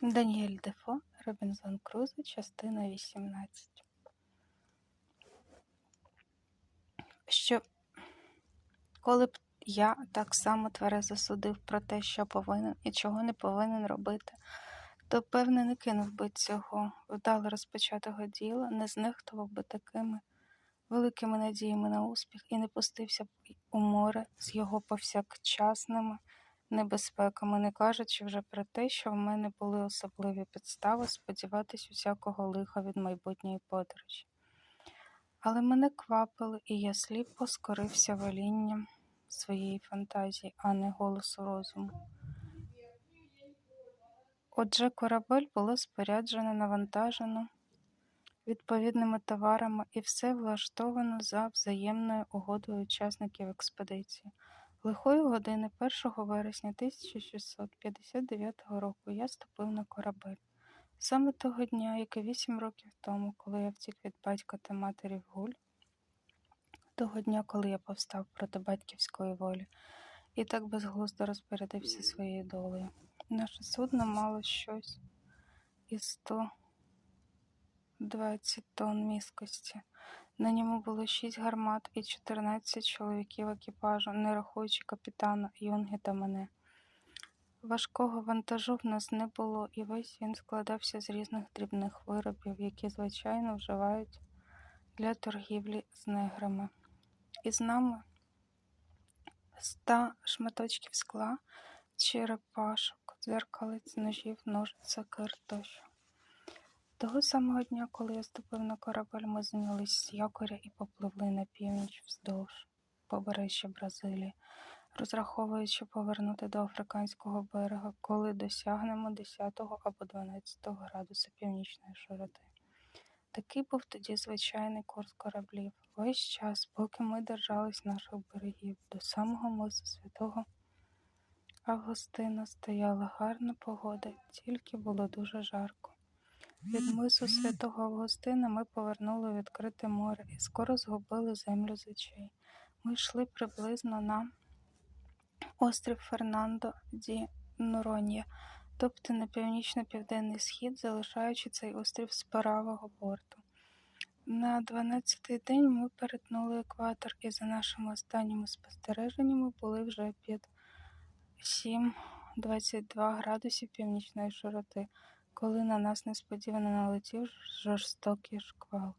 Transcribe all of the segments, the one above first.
Даніель Дефо, Робінзон Крузо, частина 18. Що коли б я так само тверезо судив про те, що повинен і чого не повинен робити, то, певне, не кинув би цього вдало розпочатого діла, не знехтував би такими великими надіями на успіх і не пустився б у море з його повсякчасними небезпеками, не кажучи вже про те, що в мене були особливі підстави сподіватись усякого лиха від майбутньої подорожі. Але мене квапили, і я сліпо скорився волінням своєї фантазії, а не голосу розуму. Отже, корабель було споряджено, навантажено відповідними товарами і все влаштовано за взаємною угодою учасників експедиції. Лихої години 1 вересня 1659 року я ступив на корабель. Саме того дня, як і вісім років тому, коли я втік від батька та матері в гуль, того дня, коли я повстав проти батьківської волі, і так безглуздо розпорядився своєю долею. Наше судно мало щось із 120 тонн міскості. На ньому було шість гармат і 14 чоловіків екіпажу, не рахуючи капітана, юнги та мене. Важкого вантажу в нас не було, і весь він складався з різних дрібних виробів, які, звичайно, вживають для торгівлі з неграми. І з нами ста шматочків скла, черепашок, дзеркалиць, ножів, ножиць, сокир тощо. Того самого дня, коли я ступив на корабель, ми знялись з якоря і попливли на північ вздовж побережжя Бразилії, розраховуючи повернути до африканського берега, коли досягнемо 10 або 12 градуса північної широти. Такий був тоді звичайний курс кораблів. Весь час, поки ми держались наших берегів, до самого мису святого Августина стояла гарна погода, тільки було дуже жарко. Від мису святого Августина ми повернули відкрите море і скоро згубили землю з очей. Ми йшли приблизно на острів Фернандо ді Норонья, тобто на північно-південний схід, залишаючи цей острів з правого борту. На 12-й день ми перетнули екватор і за нашими останніми спостереженнями були вже під 7-22 градусів північної широти коли на нас несподівано налетів жорстокий шквал.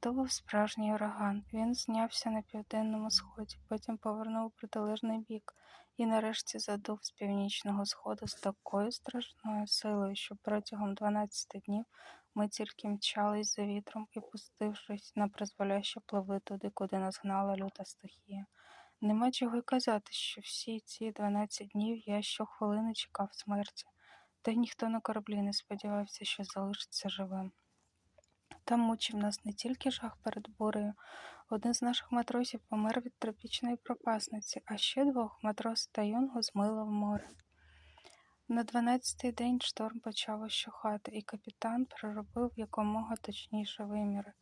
То був справжній ураган. Він знявся на південному сході, потім повернув у протилежний бік і нарешті задув з північного сходу з такою страшною силою, що протягом 12 днів ми тільки мчались за вітром і, пустившись на призволяще, пливли туди, куди нас гнала люта стихія. Нема чого й казати, що всі ці 12 днів я щохвилини чекав смерті. Та й ніхто на кораблі не сподівався, що залишиться живим. Там мучив нас не тільки жах перед бурею. Один з наших матросів помер від тропічної пропасниці, а ще двох матрос та юнгу змило в море. На дванадцятий день шторм почав ощухати, і капітан проробив якомога точніше виміри.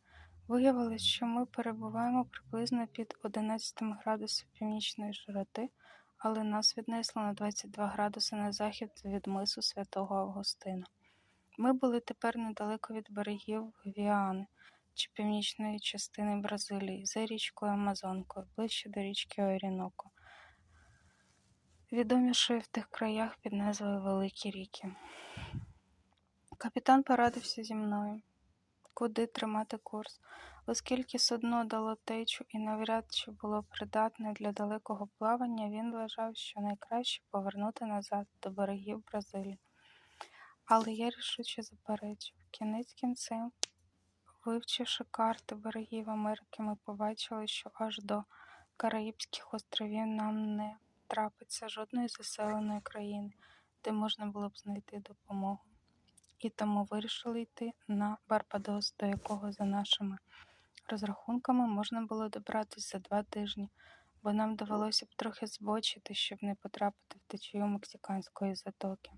Виявилось, що ми перебуваємо приблизно під 11 градусів північної широти але нас віднесло на 22 градуси на захід від мису святого Августина. Ми були тепер недалеко від берегів Гвіани чи північної частини Бразилії, за річкою Амазонкою, ближче до річки Оріноко, відомішої в тих краях під назвою Великі ріки. Капітан порадився зі мною, куди тримати курс оскільки судно дало течу і навряд чи було придатне для далекого плавання, він вважав, що найкраще повернути назад до берегів Бразилії. Але я рішуче заперечив. Кінець кінцем, вивчивши карти берегів Америки, ми побачили, що аж до Караїбських островів нам не трапиться жодної заселеної країни, де можна було б знайти допомогу. І тому вирішили йти на Барбадос, до якого за нашими розрахунками можна було добратися за два тижні, бо нам довелося б трохи збочити, щоб не потрапити в течію мексиканської затоки.